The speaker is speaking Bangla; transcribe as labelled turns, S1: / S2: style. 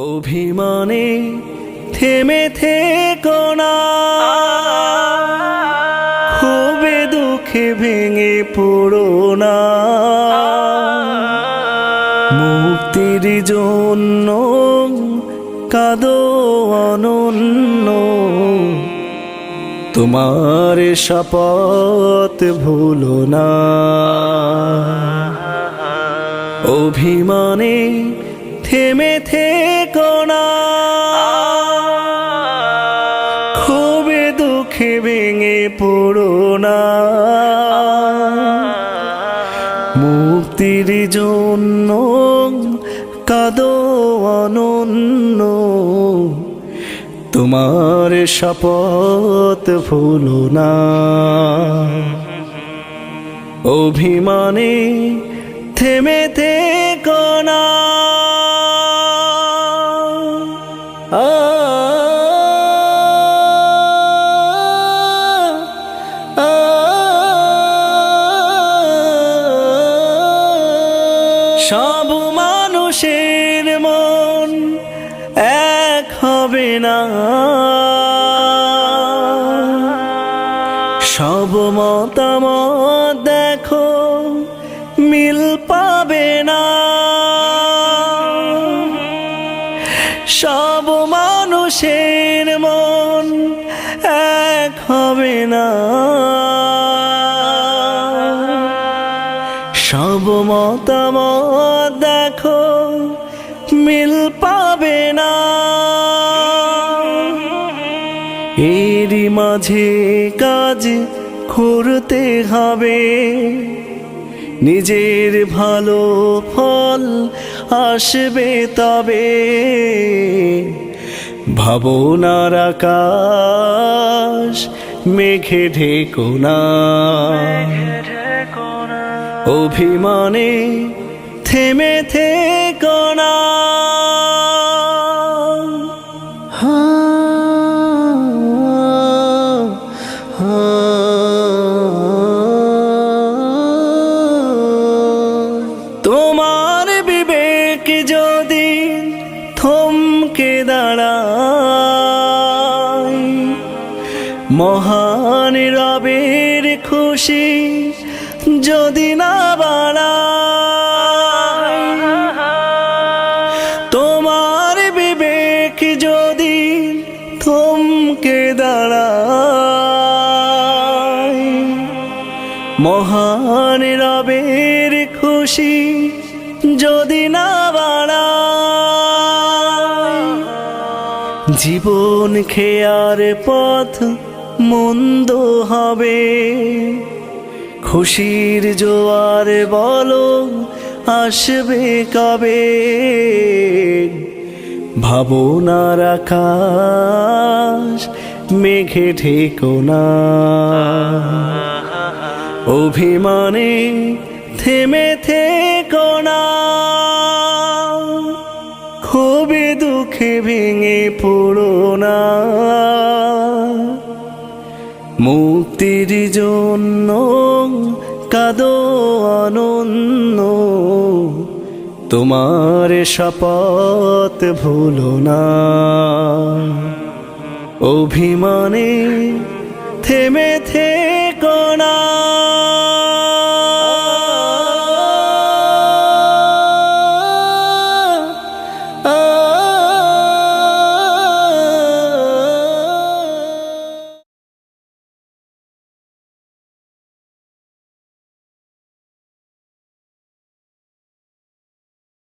S1: অভিমানে থেমে থেকো না। খুবে দুঃখে ভেঙে পড়ো না। মুক্তির জন্য কাদো অনন্য। তোমার শপথ ভুলো না। অভিমানে থেমে থেকো ভেঙে পড়ো না। মুক্তির জন্য কাদো অনন্য। তোমার শপথ ভুলো না। অভিমানে থেমে থেকো না। এক হবে না। সব মতামত দেখো, মিল পাবে না। সব মানুষের মন এক হবে না। সব মতামত দেখো মাঝে কাজ করতে হবে। নিজের ভালো ফল আসবে তবে। ভাবনার আকাশ মেঘে ঢেকো না। অভিমানে থেমে থেকো বিবেক যদি থমকে দাঁড়ায় মহান রবের খুশি যদি না বাড়ায় তোমার বিবেক যদি থমকে দাঁড়ায় মহান রবের খুশি যদি না বাড়ায় জীবন খেয়ার পথ মন্দ হবে। খুশির জোয়ার বলো আসবে কবে? ভাবনার আকাশ মেঘে ঠেকো না। অভিমানে থেমে থেকো না খুবই দুঃখে ভেঙে পড়ো না। মুক্তির জন্য কাদো অনন্য তোমার শপথ ভুলো না। অভিমানে থেমে না